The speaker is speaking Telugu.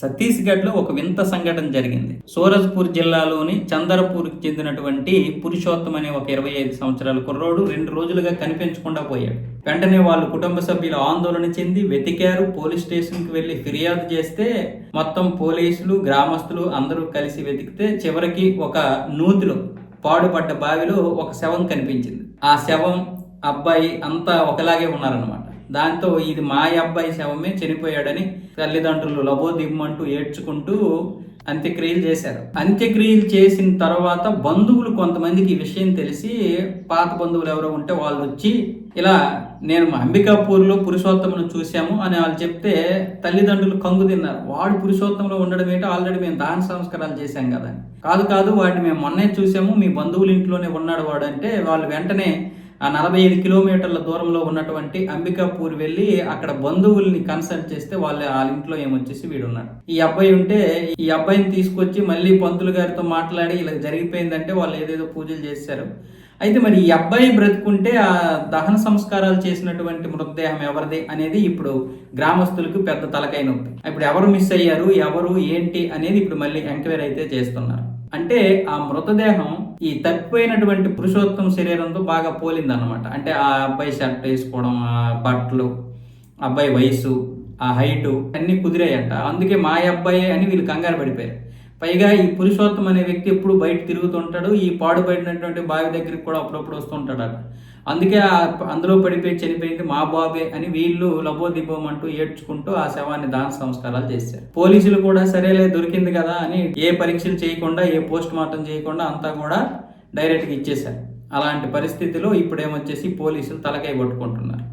ఛత్తీస్గఢ్లో ఒక వింత సంఘటన జరిగింది. సూరజ్పూర్ జిల్లాలోని చందరపూర్కి చెందినటువంటి పురుషోత్తం అనే ఒక ఇరవై ఐదు సంవత్సరాల కుర్రోడు రెండు రోజులుగా కనిపించకుండా పోయాడు. వెంటనే వాళ్ళు కుటుంబ సభ్యులు ఆందోళన చెంది వెతికారు. పోలీస్ స్టేషన్కి వెళ్ళి ఫిర్యాదు చేస్తే మొత్తం పోలీసులు గ్రామస్తులు అందరూ కలిసి వెతికితే చివరికి ఒక నూతిలో పాడుపడ్డ బావిలో ఒక శవం కనిపించింది. ఆ శవం అబ్బాయి అంతా ఒకలాగే ఉన్నారనమాట దాంతో ఇది మా అబ్బాయి శవమే చనిపోయాడని తల్లిదండ్రులు లబోదిమ్మంటూ ఏడ్చుకుంటూ అంత్యక్రియలు చేశారు. అంత్యక్రియలు చేసిన తర్వాత బంధువులు కొంతమందికి ఈ విషయం తెలిసి పాత బంధువులు ఎవరో ఉంటే వాళ్ళు వచ్చి ఇలా నేను అంబికాపూర్లో పురుషోత్తమును చూశాము అని వాళ్ళు చెప్తే తల్లిదండ్రులు కంగు తిన్నారు. వాడు పురుషోత్తంలో ఉండడం ఏంటో ఆల్రెడీ మేము దాన సంస్కారాలు చేశాం కదా కాదు కాదు వాడిని మేము మొన్నే చూసాము మీ బంధువుల ఇంట్లోనే ఉన్నాడు వాడు అంటే వాళ్ళు వెంటనే ఆ నలభై ఐదు కిలోమీటర్ల దూరంలో ఉన్నటువంటి అంబికాపూర్ వెళ్ళి అక్కడ బంధువుల్ని కన్సల్ట్ చేస్తే వాళ్ళ వాళ్ళ ఇంట్లో ఏమొచ్చేసి వీడు ఉన్నాడు ఈ అబ్బాయి ఉంటే ఈ అబ్బాయిని తీసుకొచ్చి మళ్ళీ పంతులు గారితో మాట్లాడి ఇలా జరిగిపోయిందంటే వాళ్ళు ఏదేదో పూజలు చేశారు. అయితే మరి ఈ అబ్బాయి బ్రతుకుంటే ఆ దహన సంస్కారాలు చేసినటువంటి మృతదేహం ఎవరిది అనేది ఇప్పుడు గ్రామస్తులకు పెద్ద తలకాయ నొప్పి. ఇప్పుడు ఎవరు మిస్ అయ్యారు ఎవరు ఏంటి అనేది ఇప్పుడు మళ్ళీ ఎంక్వైరీ అయితే చేస్తున్నారు. అంటే ఆ మృతదేహం ఈ తప్పిపోయినటువంటి పురుషోత్తం శరీరంతో బాగా పోలింది అనమాట అంటే ఆ అబ్బాయి షర్ట్ వేసుకోవడం ఆ బట్టలు అబ్బాయి వయసు ఆ హైటు అన్నీ కుదిరాయంట. అందుకే మా అబ్బాయి అని వీళ్ళు కంగారు పడిపోయారు. పైగా ఈ పురుషోత్తం అనే వ్యక్తి ఎప్పుడు బయట తిరుగుతుంటాడు ఈ పాడుపడినటువంటి బావి దగ్గరికి కూడా అప్పుడప్పుడు వస్తుంటాడు అందుకే ఆ- అందులో పడిపోయి చనిపోయింది మా బాబే అని వీళ్ళు లబోదిబోం అంటూ ఏడ్చుకుంటూ ఆ శవాన్ని దాన సంస్కారాలు చేశారు. పోలీసులు కూడా సరేలే దొరికింది కదా అని ఏ పరీక్షలు చేయకుండా ఏ పోస్ట్ మార్టం చేయకుండా అంతా కూడా డైరెక్ట్గా ఇచ్చేశారు. అలాంటి పరిస్థితిలో ఇప్పుడు ఏమొచ్చేసి పోలీసులు తలకాయ పట్టుకుంటున్నారు